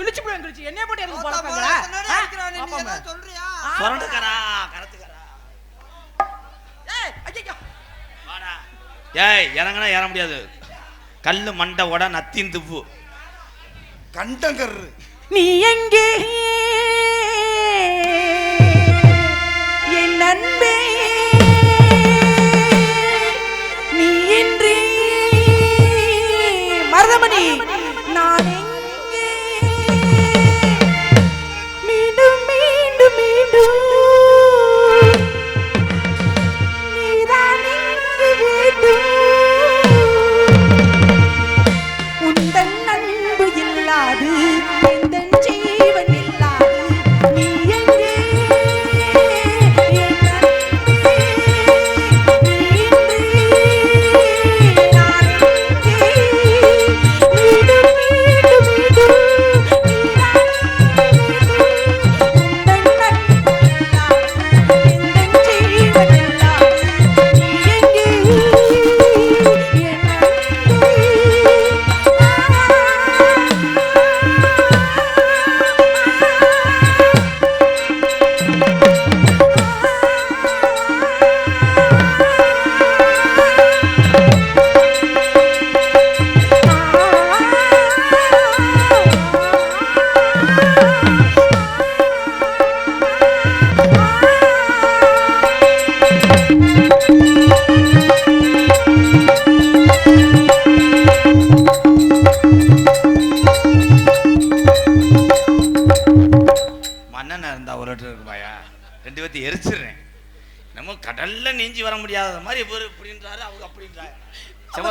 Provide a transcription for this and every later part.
கிழிச்சு போய் கிழிச்சு என்னைய போட்டு எனக்கு ஏதாவது சொல்றியா? சுரண்டுக்கரா கரத்துக்கரா ஏய் ஐயோ வாடா. ஏய் இறங்கினா ஏற முடியாது. கல்லு மண்டை உட நத்தின் துப்பு கண்டங்கர் நீ எங்கே? அன்பு இல்லாது எந்தன்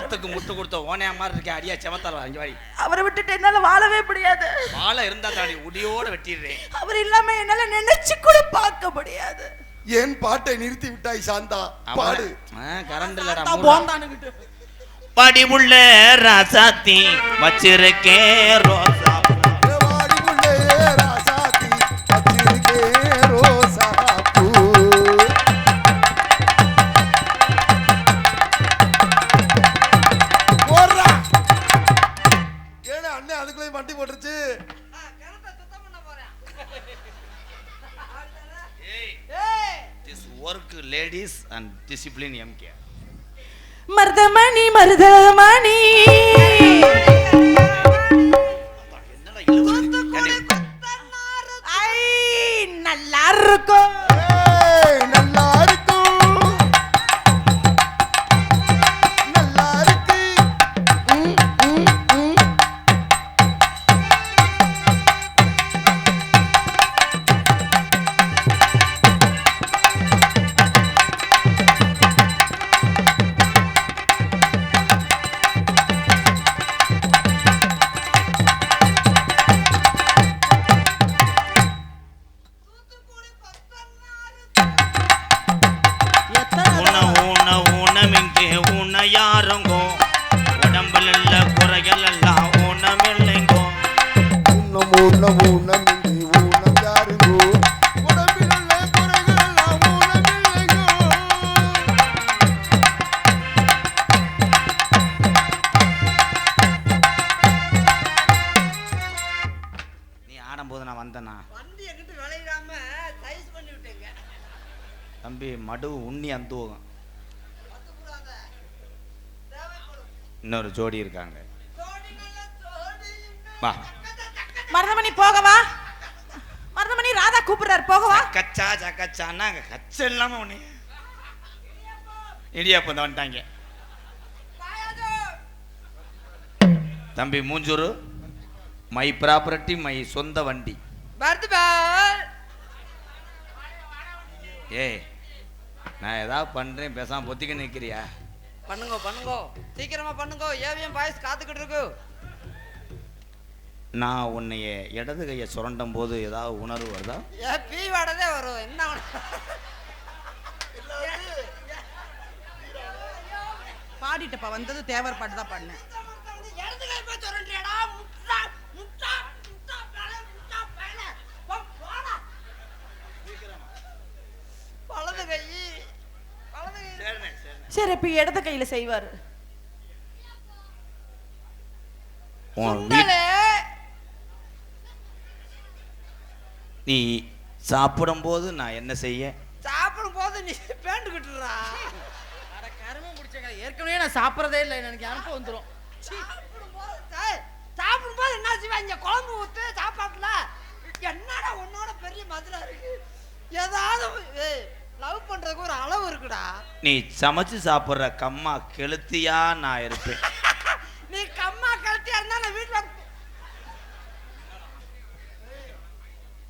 செவத்துக்கு முட்டு கொடுத்த ஓனையா மாதிரி இருக்கேன் அடியா செவத்தால அஞ்சு வாடி. அவரை விட்டுட்டு என்னால வாழவே முடியாது. வாழை இருந்தா தாண்டி உடியோட வெட்டிடுறேன். அவர் இல்லாம என்னால நினைச்சு கூட பார்க்க முடியாது. ஏன் பாட்டை நிறுத்தி விட்டாய் சாந்தா. பாடு. கரண்ட் இல்லடா. போந்தானுகிட்டு. படிவுள்ள ராசாத்தி வச்சிருக்கேன் டிசிப்ளின் எம்கே மருதமணி மருதமணி. விட்டேங்க. தம்பி மடு உண்ணி அந்துவோம் இன்னொரு ஜோடி இருக்காங்க. ஜோடி நல்ல ஜோடி வா. மருதமணி போகவா? மருதமணி ராதா கூப்பிடுறாரு போகவா? கச்சா சக்கச்சான்னா அங்கே கச்ச இல்லாம ஒன்று இடியாப்பம் தான் வந்துட்டாங்க. தம்பி மூஞ்சூரு மை ப்ராப்பர்ட்டி மை சொந்த வண்டி. வருது பார். ஏய் நான் ஏதாவது பண்ணுறேன் பேசாம பொத்திக்க நிற்கிறியா பண்ணுங்க பண்ணுங்க. சீக்கிரமா பண்ணுங்க. ஏவிஎம் பாய்ஸ் காத்துக்கிட்டு இருக்கு. நான் உன்னைய இடது கையை சுரண்டும் போது ஏதாவது உணர்வு வருதா? ஏ பீ வாடதே வரும். என்ன பாடிட்டப்பா வந்தது தேவர் பாட்டு தான் பாடினேன் இடது கை போய் சொல்றேடா முட்டா முட்டா முட்டா பல முட்டா பல போடா வலது கை வலது கை சரி இப்ப இடது கையில செய்வாரு. நீ சாப்பிடும்போது நான் என்ன செய்ய? சாப்பிடும் போது நீ பேண்ட் கட்டுறா அட கருமம் பிடிச்சங்க ஏற்கனவே நான் சாப்பிட்றதே இல்லை. எனக்கு அனுப்ப வந்துடும் சாப்பிடும் போது டேய், சாப்பிடும் போது என்ன செய்வாங்க குழம்பு ஊத்து சாப்பாட்டுல. என்னடா உன்னோட பெரிய மதுரை இருக்கு? ஏதாவது லவ் பண்றதுக்கு ஒரு அளவு இருக்குடா. நீ சமைச்சு சாப்பிட்ற கம்மா கெளுத்தியா நான் இருப்பேன். நீ கம்மா கழுத்தியா இருந்தா நான் வீட்டுல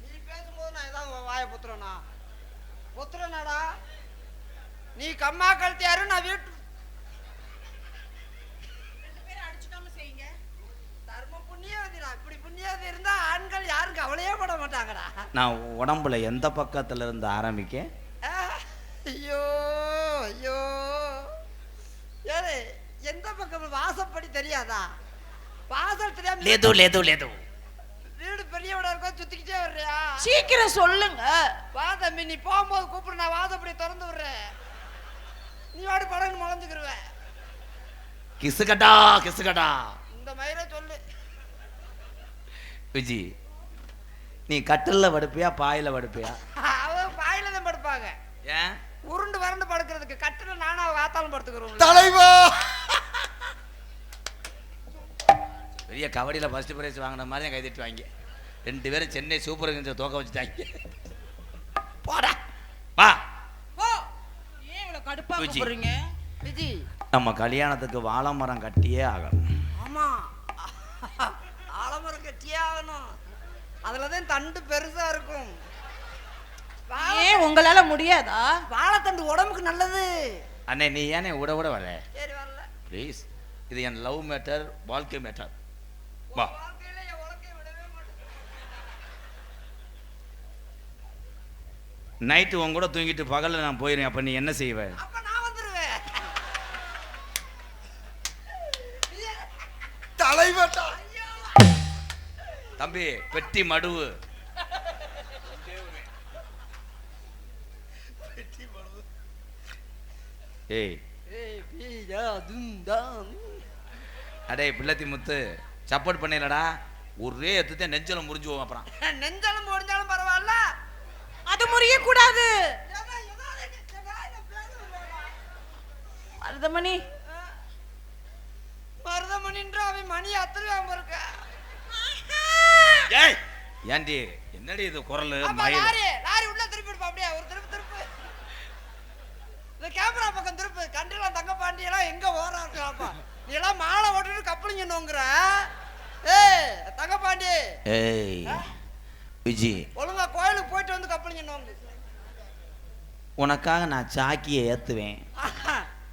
நீ பேசும்போது நான் ஏதாவது வாய புத்துறேனா புத்துறேனாடா நீ கம்மா கழுத்தியாரு நான் வீட்டு தர்ம புண்ணியவதிடா. இப்படி புண்ணியவதி இருந்தா ஆண்கள் யாரும் கவலையே பட மாட்டாங்கடா. நான் உடம்புல எந்த பக்கத்துல இருந்து ஆரம்பிக்க ஐயோ ஐயோ. ஏலே எந்த பக்கம் வாசப்படி தெரியாதா? வாசல் தெரியாம லேது லேது லேது. வீடு பெரிய வீடா இருக்கோ சுத்திக்கிட்டே வர்றியா? சீக்கிரம் சொல்லுங்க. வா தம்பி நீ போகும்போது கூப்பிடு நான் வாசப்படி திறந்து விடுறேன். நீ வாடி படகு முளைஞ்சுக்கிருவ. கிசுகட்டா கிசுகட்டா இந்த மயிரை சொல்லு. விஜி நீ கட்டில்ல படுப்பியா பாயில படுப்பியா? படுப்பாங்க ஏன்? உருண்டு வறண்டு படுக்கிறதுக்கு கட்டில நானும் அவ ஆத்தாலும் படுத்துக்கிறோம் தலைவா! பெரிய கபடியில் ஃபர்ஸ்ட் பிரைஸ் வாங்கின மாதிரி தான் கைதிட்டு வாங்க ரெண்டு பேரும் சென்னை சூப்பர் கிங்ஸை தோக்க வச்சுட்டாங்க. போடா. வா. ஏன் விஜி. நம்ம கல்யாணத்துக்கு வாழை மரம் கட்டியே ஆகணும். ஆமா. ஆலமரம் கட்டியே ஆகணும். அதுல தான் தண்டு பெருசா இருக்கும். ஏன் உங்களால முடியாதா? வாழைத்தண்டு உடம்புக்கு நல்லது. அண்ணே நீ ஏனே விட விட வர சரி வரல. ப்ளீஸ் இது என் லவ் மேட்டர் வாழ்க்கை மேட்டர் வா. நைட்டு உன் கூட தூங்கிட்டு பகலில் நான் போயிடுவேன் அப்போ நீ என்ன செய்வ? அப்ப நான் வந்துருவேன். தலைவட்டா. தம்பி பெட்டி மடுவு. ஏய். அடே பிள்ளத்தி முத்து சப்போர்ட் பண்ணிடலடா. ஒரே எத்துத்தே நெஞ்சல முறிஞ்சு போவோம் அப்புறம். நெஞ்சாலும் முடிஞ்சாலும் பரவாயில்ல. அது முறிய கூடாது. மருதமணி. மருதமணின்ற அவன் மணி அத்துருவாம இருக்க ஏய் ஏண்டி என்னடி இது குரல் லாரி உள்ள திருப்பி எடுப்பா அப்படியே ஒரு திருப்பு திருப்பு இந்த கேமரா பக்கம் திருப்பு. கண்டிலாம் தங்க பாண்டியெல்லாம் எங்க ஓராப்பா நீ எல்லாம் மாலை ஓட்டுட்டு கப்பலிங்க நோங்குற. ஏய் தங்க பாண்டி ஏய் விஜி. ஒழுங்கா கோயிலுக்கு போயிட்டு வந்து கப்பலிங்க நோங்கு. உனக்காக நான் சாக்கியை ஏத்துவேன்.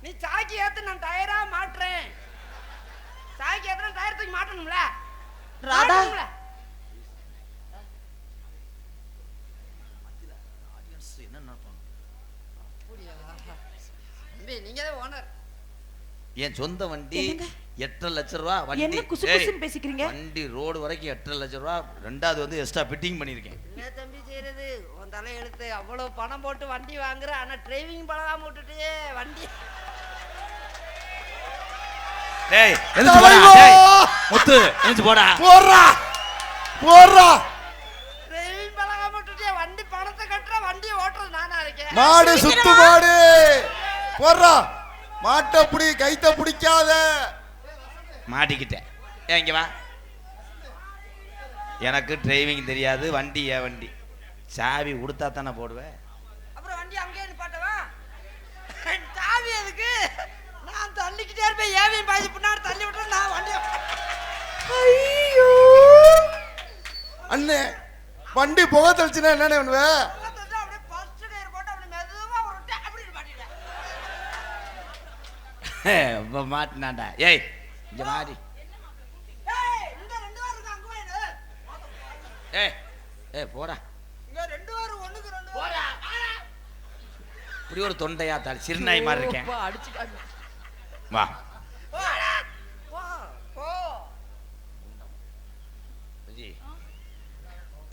நீ சாக்கி ஏத்து நான் டயரா மாட்டுறேன். சாக்கி ஏத்துனா டயர் தூக்கி மாட்டணும்ல? ராதா. மாட்டணும்ல? அப்படியா? தம்பி நீங்க தான் ஓனர் என் சொந்த வண்டி? எட்டரை லட்ச ரூபா வண்டி. பேசிக்கிறீங்க? வண்டி ரோடு வரைக்கும் எட்டரை லட்ச ரூபா ரெண்டாவது வந்து எக்ஸ்ட்ரா ஃபிட்டிங் பண்ணியிருக்கேன். என்ன தம்பி செய்யறது உன் தலை எழுத்து அவ்வளவு பணம் போட்டு வண்டி வாங்குற ஆனா டிரைவிங் பழகாம விட்டுட்டு வண்டி. டேய் எந்திரிச்சு போடா! டேய் முத்து எந்திரிச்சு போடா. போடுறா. போடுறா. டிரைவிங் பழகாம விட்டுட்டு வண்டி பணத்தை கட்டுற வண்டியை ஓட்டுறது நானா இருக்கேன். மாடு சுத்து மாடு. போடுறா. மாட்டை பிடி கைத்த பிடிக்காத. மாட்டிக்கிட்டேன். ஏன் இங்க வா. எனக்கு டிரைவிங் தெரியாது வண்டி ஏன் வண்டி? சாவி கொடுத்தா தானே போடுவேன் அப்புறம் வண்டி அங்கேயே நிப்பாட்டவா சாவி எதுக்கு? நான் தள்ளிக்கிட்டே இருப்பேன் ஏவியும் பாய்ச்சி பின்னாடி தள்ளி விட்டு நான் வண்டி ஐயோ! அண்ணே வண்டி புகை தெளிச்சுனா என்னண்ணே பண்ணுவேன் அப்படியே ஃபர்ஸ்ட் டயர் போட்டு அப்படி மெதுவா ஒரு அப்படி நிப்பாட்டிட்டேன் இப்போ மாட்டினாண்டா ஏய் இங்க மாடி ஏய் ஏய் போடா. இங்க ரெண்டு வாரம் ஒண்ணுக்கு ரெண்டு போடா இப்படி ஒரு தொண்டையா தாள் சிறுநாய் மாதிரி இருக்கேன். வா.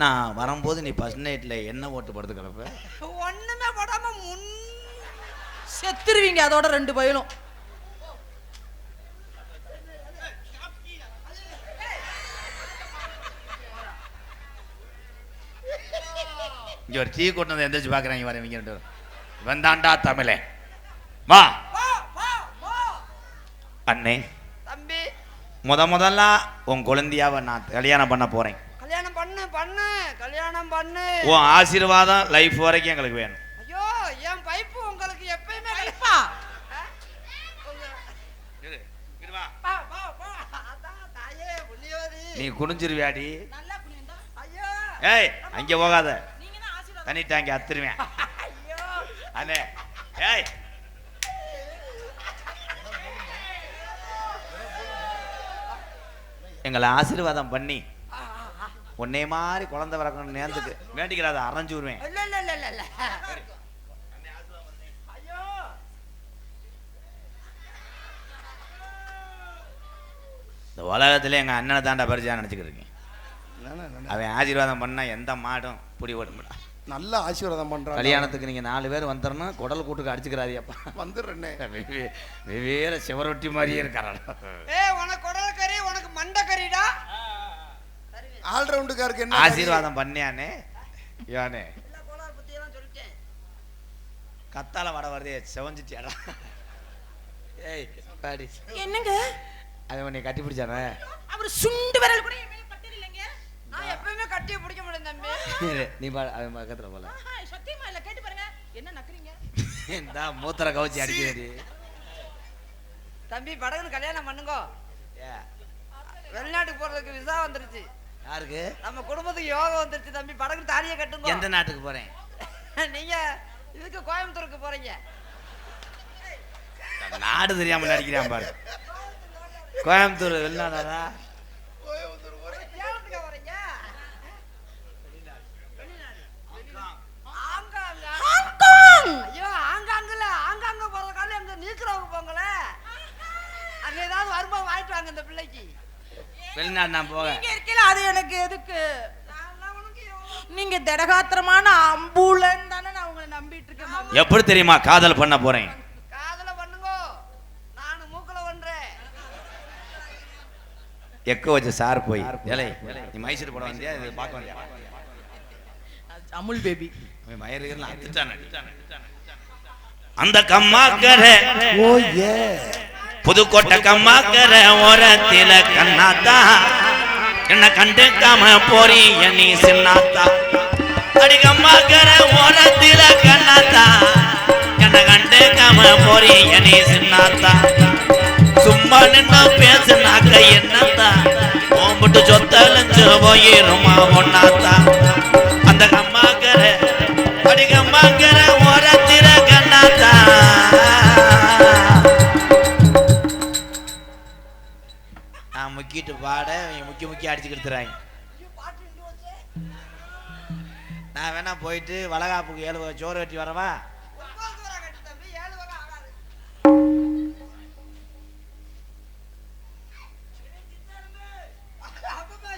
நான் வரும்போது நீ ஃபர்ஸ்ட் நைட்டில் என்ன ஓட்டு படுத்து கிடப்ப ஒண்ணுமே போடாம முன் செத்துருவீங்க அதோட ரெண்டு பயலும். இங்க ஒரு டீ கொண்டு வந்து எந்திரிச்சு பார்க்குறாங்க வர இவங்க ரெண்டு பேரும். இவன் தாண்டா தமிழே. வா. போ போ போ அண்ணே தம்பி. முத முதல்ல உன் குழந்தையாவை நான் கல்யாணம் பண்ண போறேன். கல்யாணம் பண்ணு பண்ணு. கல்யாணம் பண்ணு. உன் ஆசீர்வாதம் லைஃப் வரைக்கும் எங்களுக்கு வேணும். ஐயோ என் பைப்பு உங்களுக்கு எப்பயுமே வைப்பா ஆ? உங்க- இரு, இரு வா. பா, பா, பா. அதான் தாயே, புண்ணியவதி. நீ குனிஞ்சிருவியாடி? நல்லா புரியுதா ஐயோ. ஏய் அங்க போகாத. தண்ணி டேங்கி அத்துருவேன். ஐயோ. அண்ணே ஏய். எங்களை ஆசீர்வாதம் பண்ணி உன்னை மாதிரி குழந்தை பிறக்கணும் நேர்ந்துக்கு வேண்டிக்கிறாத அரைஞ்சு விடுவேன். இல்ல இல்ல இல்ல இல்ல இல்ல. ஐயோ. இந்த உலகத்துல எங்க அண்ணனை தாண்டா பரிச்சா நினைச்சுக்கிட்டு இருக்கேன். அவன் ஆசீர்வாதம் பண்ணா எந்த மாடும் புடி ஓடும் நல்ல ஆசீர்வாதம் பண்றான் கல்யாணத்துக்கு நீங்க நாலு பேர் வந்துடணும் குடல் கூட்டுக்கு அடிச்சுக்கிறாதியப்பா. வந்துடுறேன்னே வெவ்வேறு சிவரொட்டி மாதிரியே இருக்காரா ஏய் உனக்கு குடல் கறி உனக்கு மண்டை கறிடா? ஆல்ரவுண்டுக்காருக்கு என்ன ஆசீர்வாதம் பண்ணியானே. யானே கத்தால வட வருதே செவஞ்சிட்டியாடா. ஏய் பாடி. என்னங்க? அவன் உன்னை கட்டி பிடிச்சானே. அவர் சுண்டு விரல் கூட என் மேல பட்டது இல்லைங்க நான் எப்பயுமே கட்டியை பிடிக்க முடியும் தம்பி. நீ பா அவன் பக்கத்துல போல சத்தியமா இல்ல? கேட்டு பாருங்க. என்ன நக்குறீங்க? இந்த மூத்திர கவுச்சி அடிக்கிறது தம்பி படகுன்னு கல்யாணம் பண்ணுங்க. வெளிநாட்டுக்கு போறதுக்கு விசா வந்துருச்சு. யாருக்கு? நம்ம குடும்பத்துக்கு யோகம் வந்துருச்சு தம்பி. படகுன்னு தாலியை கட்டுங்க. எந்த நாட்டுக்கு போறேன்? நீங்க இதுக்கு கோயம்புத்தூருக்கு போறீங்க. நாடு தெரியாம நடிக்கிறான் பாரு. கோயம்புத்தூர் வெளிநாடா ஏதாவது வரும்போது வாங்கிட்டு வாங்க இந்த பிள்ளைக்கு. வெளிநாடு நான் போக நீங்க இருக்கீல அது எனக்கு எதுக்கு? நீங்க திடகாத்திரமான அம்புலன் தானே நான் உங்களை நம்பிட்டு இருக்கேன் எப்படி தெரியுமா காதல் பண்ண போறேன்? காதல பண்ணுங்க. நானு மூக்கல பண்றேன். எக்க வச்ச சார் போய். ஏலே நீ மைசூர் போட வந்தியா? இது பார்க்க வந்தியா? அமுல் பேபி. அத்துட்டானே. அந்த கம்மாக்கரை. ஓ ஏ. புதுக்கோட்டை கம்மாக்கரை ஓரத்தில கண்ணாத்தா. என்ன கண்டுக்காம போறீங்க நீ சின்னாத்தா. அடி கம்மாக்கரை ஓரத்தில கண்ணாத்தா. என்ன கண்டுக்காம போறீங்க நீ சின்னாத்தா. சும்மா நின்று பேசுனாக்க என்னத்தா. ஓம்பிட்டு சொத்தலஞ்சு போயிருமா ஒன்னாத்தா அந்த கம்மாக்கிற அடி கம்மாக்கரை முக்கிட்டு பாட இவங்க முக்கி முக்கி அடிச்சுக்கிட்டு தராங்க நான் வேணா போயிட்டு வளகாப்புக்கு ஏழு சோறு கட்டி வரவா? ஒன்பது ரூபா கட்டு தம்பி ஏழு வகை ஆகாது அப்பப்பா.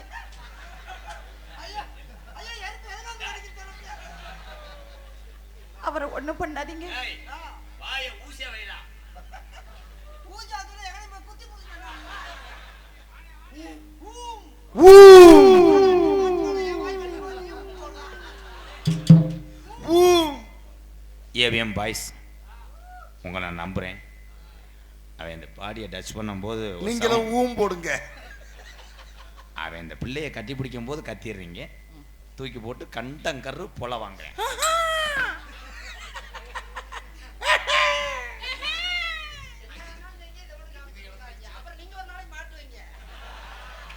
ஐயா, ஐயா, எதுக்கு- எதுக்கு வந்து அடிக்கிட்டு சொல்லுங்க? அவரை ஒண்ணும் பண்ணாதீங்க பூஜை அதுல எங்கனையும் போய் குத்தி குத்தி ஊம். ஊ என் வாய் வலி வலி சொல்றான். ஊ ஏவிஎம் பாய்ஸ் உங்களை நான் நம்புகிறேன் அவன் இந்த பாடியை டச் பண்ணும்போது நீங்களும் ஊம் போடுங்க. அவன் இந்த பிள்ளையை கட்டி பிடிக்கும் போது கத்திடுறீங்க. தூக்கி போட்டு கண்டங்கரு பொல வாங்க அப்புறம் நீங்க ஒரு நாளைக்கு மாட்டுவீங்க.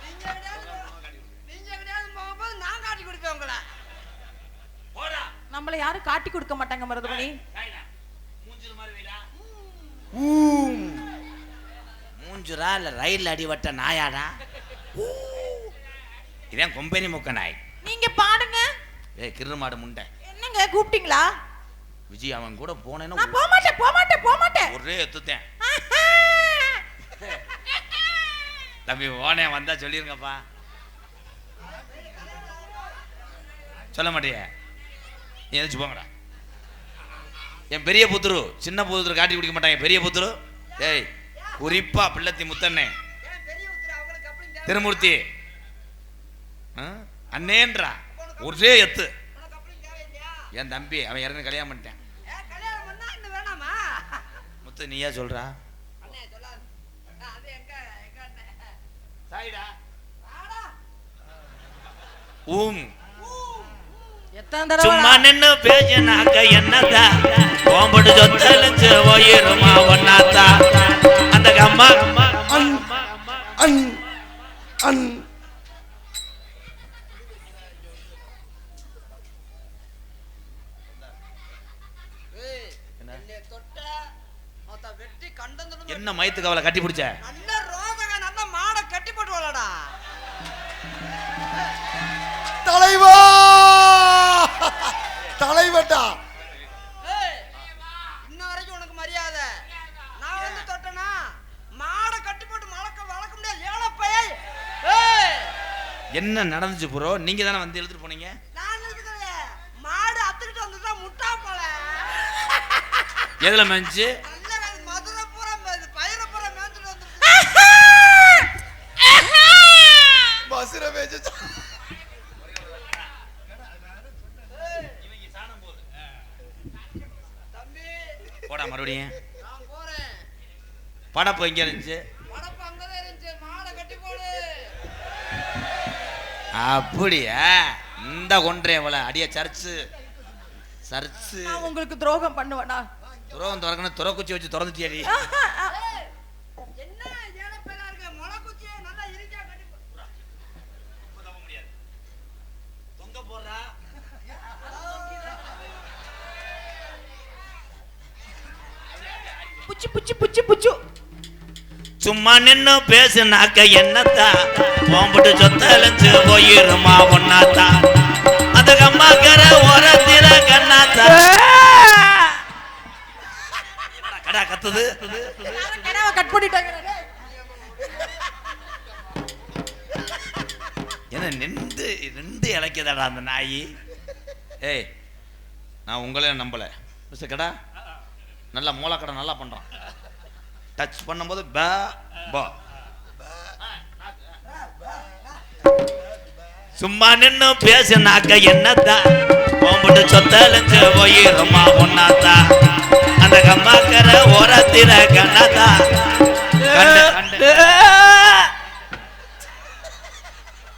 நீங்க எங்கேயாவது போ- நீங்க எங்கேயாவது போகும்போது நான் காட்டி கொடுப்பேன் உங்களை நம்மள யாரும் காட்டி கொடுக்க மாட்டாங்க மருதமணி. ஊம். மூஞ்சுரா இல்ல ரயில் அடிவட்ட நாயாடா? இதான் கொம்பேனி முக்க நாய். நீங்க பாடுங்க. ஏய் கிரு மாடு முண்டை. என்னங்க கூப்பிட்டீங்களா? விஜய் அவன் கூட போனேன்னா நான் போக மாட்டேன் போக மாட்டேன் போக மாட்டேன் ஒரே எத்துத்தேன். தம்பி ஓனே வந்தா சொல்லிருங்கப்பா. சொல்ல மாட்டியே? நீ எதாச்சும் போங்கடா என் பெரிய புத்துரு சின்ன புத்துரு காட்டி குடிக்க மாட்டாங்க பெரிய புத்துரு? ஏய் குறிப்பா பிள்ளத்தி முத்தண்ணே? திருமூர்த்தி. ஆ? அண்ணேன்றா. ஒரே எத்து. என் தம்பி அவன் இறந்து கல்யாணம் பண்ணிட்டேன். முத்து நீயா சொல்றா? அண்ணே சும்மா நான் நின்னு பேசினாக்க என்னதா கோம்பட்டு சொத்தலிச்சு போயிருமா ஒன்னாத்தா அந்த அம்மா அன் அன் அன். ஏய், என்னைய தொட்ட, மொத்த வெட்டி கண்டந்துடும் என்ன மயத்துக்கு அவளை கட்டி பிடிச்ச? என்ன நடந்துச்சு ப்ரோ நீங்க தானே வந்து எழுதிட்டு போனீங்க? மாடு அத்துக்கிட்டு வந்துட்டா முட்டா போல. எதுல நல்ல வேலை, மதுரை பூரா இது பயிரை பூரா மேய்ச்சிட்டு வந்துருச்சு பஸ்ல பேச்சு தம்பி போடா மறுபடியும் நான் போறேன் படப்பு எங்க இருந்துச்சு வடப்பு அங்கதான் இருந்துச்சு மாடை கட்டி போடு அப்படியா? இந்த கொன்றேன் இவளை அடிய சர்ச்சு சர்ச்சு. உங்களுக்கு துரோகம் பண்ணுவேனா? துறவம் திறக்கணும் துற குச்சி வச்சு திறந்துட்டியாடி ஏய், என்ன ஏழப்பையில இருக்க முளை குச்சியை நல்லா இருக்கா கட்டி போ- தொங்க போடுறா புச்சு புச்சு புச்சு புச்சு சும்மா நின்னு பேசுனாக்க என்னத்தா? போம்பிட்டு சொத்தலைஞ்சு போயிருமா ஒன்னாத்தா அந்த கம்மாக்கர ஓரத்தில கண்ணாத்தா. கடா கத்துது? கிடாவை கட் பண்ணிட்டாங்க. என்ன நின்று நின்று இழைக்குதாடா அந்த நாய். ஏய் நான் உங்களே நம்பல. மிஸ்டர் கடா நல்லா மூலக்கடை நல்லா பண்றான் டச் பண்ணும்போது ப பா. சும்மா நின்னு பேசினாக்க என்னத்தா? போம்பிட்டு சொத்தலைஞ்சு போயிருமா ஒன்னாத்தா அந்த கம்மாக்கர ஓரத்தில கண்ணாத்தா? கண்டு கண்டு.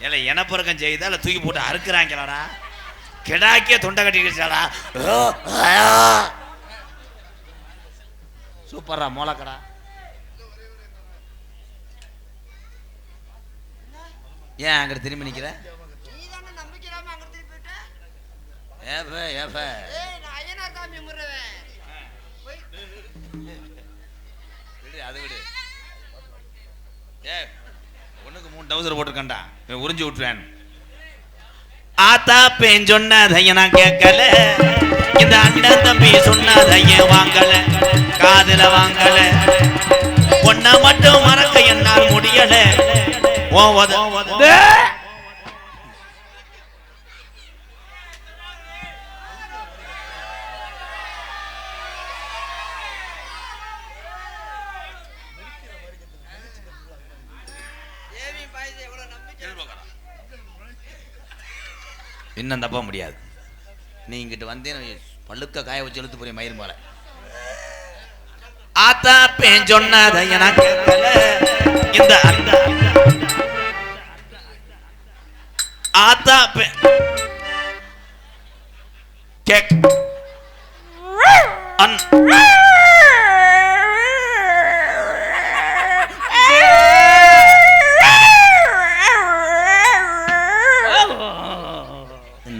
ஏல எனப்பறக்கம் செய்தா இல்லை தூக்கி போட்டு அறுக்குறாங்களாடா. கிடாக்கிய தொண்டை கட்டிக்கிடுச்சாடா. சூப்பர்ரா மோளக்கடா. ஏன் அங்கிட்டு திரும்பி போயிட்ட? ஏப்ப ஏப்ப. அது விடு. ஏ ஒண்ணுக்கு மூணு டவுசர் போட்டிருக்கேன்டா. இவன் உறிஞ்சு விட்டுருவேன் ஆத்தா பேன் சொன்னதைய நான் கேட்கல. இந்த அண்ணன் தம்பி சொன்னதைய வாங்கல. காதுல வாங்கல. பொண்ண மட்டும் மறக்க என்னால் முடியல. நம்பிக்கை. இன்னும் தப்ப முடியாது நீ இங்கிட்டு வந்தேன்னு பழுக்க காய வச்சு இழுத்து போய் மயிர் போல ஆத்தா பேன் சொன்னதை எனக்கு. இந்த அந்த ஆத்தா பே கேக் அன்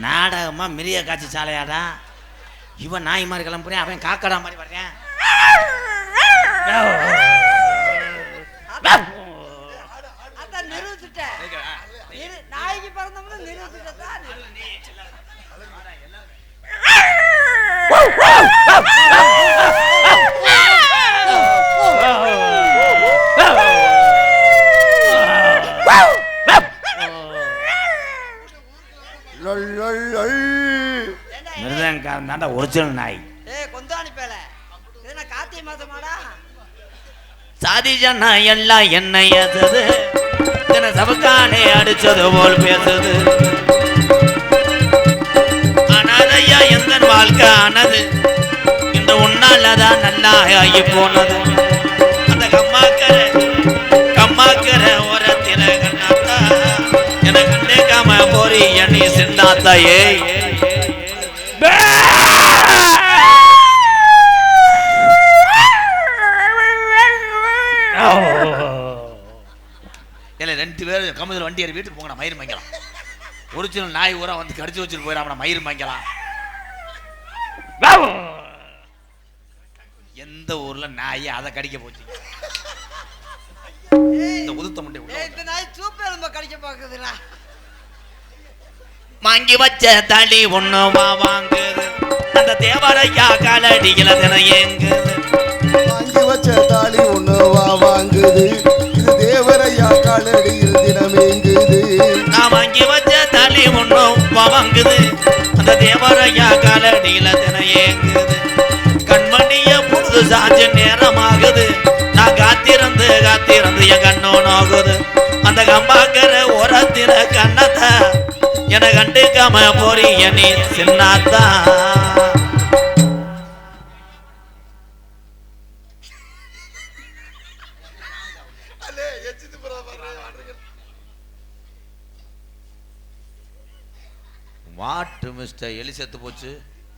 நாடகமா மிரிய காட்சி சாலையாடா. இவன் நாய் மாதிரி கிளம்புறேன் அவன் காக்கடா மாதிரி வர்றேன். மிருதங்காரன் தாண்டா ஒரிஜினல் நாய். கொந்தாணி பேல. இது கார்த்திகை ஜனா எல்லாம் என்ன ஏத்துது. தின சபக்கானே அடிச்சது போல் பேசுது. அனாதையா எந்த ஆனது? இந்த உன்னாலதான் நல்லா ஆகி போனது. அந்த கம்மாக்கர கம்மாக்கர ஓரத்தில கண்ணாத்தா எனக்கு கண்டேக்காம போறி நீ சின்னாத்தாயே இல்லை ரெண்டு ஏறி வீட்டுக்கு போங்கடா மயிர் வாங்கிக்கலாம் ஒரிஜினல் நாய் ஊரா வந்து கடிச்சு வச்சுட்டு போயிடாம மயிர் வாங்கிக்கலாம் எந்த ஊர்ல நாய் அதை கடிக்க போச்சு? இந்த உதுத்த முட்டை உள்ள ஏய், இந்த நாய் சூப்பு எலும்ப கடிக்க பாக்குதுடா வாங்கி வச்ச தளி ஒண்ணு வா வாங்குது. அந்த தேவரையா காலடியில தினம் ஏங்குது. வாங்கி வச்ச தாலி ஒண்ணு வா வாங்குது. வச்ச ஒன்றும் ஒண்ணு வாங்குது. அந்த தேவரையா காலடியில தினையேங்குது. ஏங்குது கண்மணிய பொழுது சாஞ்ச நேரமாகுது. நான் காத்திருந்து காத்திருந்து என் கண்ணோ நோகுது. அந்த கம்பாக்கிற ஓரத்தில கண்ணத்தை என கண்டுக்காம போறீங்க நீ சின்னாத்தான் வாட்டு மிஸ்டர். எலி செத்து போச்சு.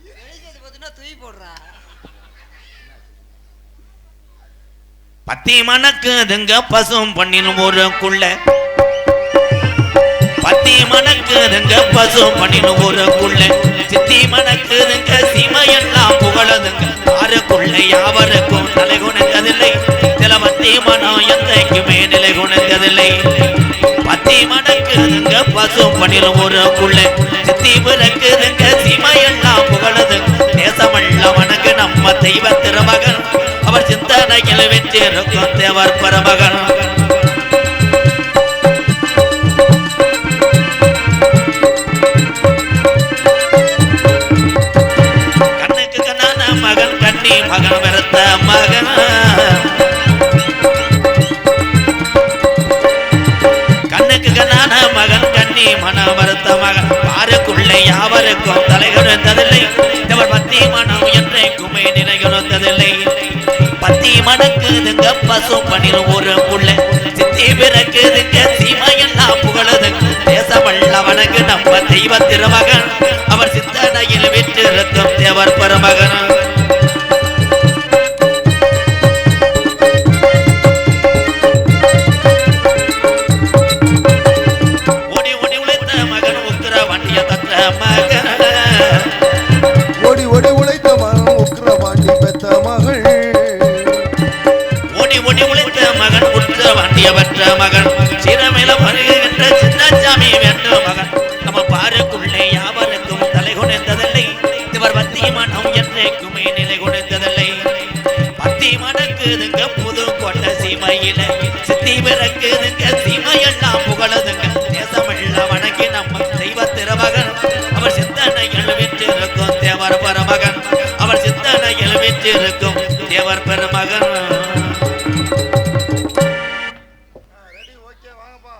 வெளிச்சது பார்த்தீங்கன்னா தூய் போடுறா. பத்தி மணக்குதுங்க பசும் பண்ணின் ஊருக்குள்ள. பத்தி மணக்குதுங்க பசும் பண்ணின் ஊருக்குள்ள. சித்தி மணக்குதுங்க சீமையெல்லாம் புகழுதுங்க. ஆறுக்குள்ள யாவருக்கும் தலை குணங்கதில்லை. சில பத்தி மனம் எந்தைக்குமே நிலை குணங்கதில்லை. பத்தி மணக்குதுங்க பசும் ஒரு ஊருக்குள்ள சித்தி பிறக்குதுங்க சீமையெல்லாம் புகழுதுங்க தேசமெல்லாம் வணக்கு நம்ம தெய்வ திருமகன் அவர் சிந்தனையில் வெற்றிருக்கும் தேவர் பரமகன். யாவருக்கும் தலைகொடுத்ததில்லை இவர் பத்தி மனம் என்றைக்குமே நிலைகொடுத்ததில்லை பத்தி மணக்குதுங்க பசு பணிரும் ஒரு புள்ள. சித்தி பிறக்குதுங்க சீமையெல்லாம் புகழுதுங்க தேசமல்லவனுக்கு நம்ம தெய்வ திருமகன். அவர் சிந்தனையில் விற்றிருக்கும் தேவர் பெருமகன்.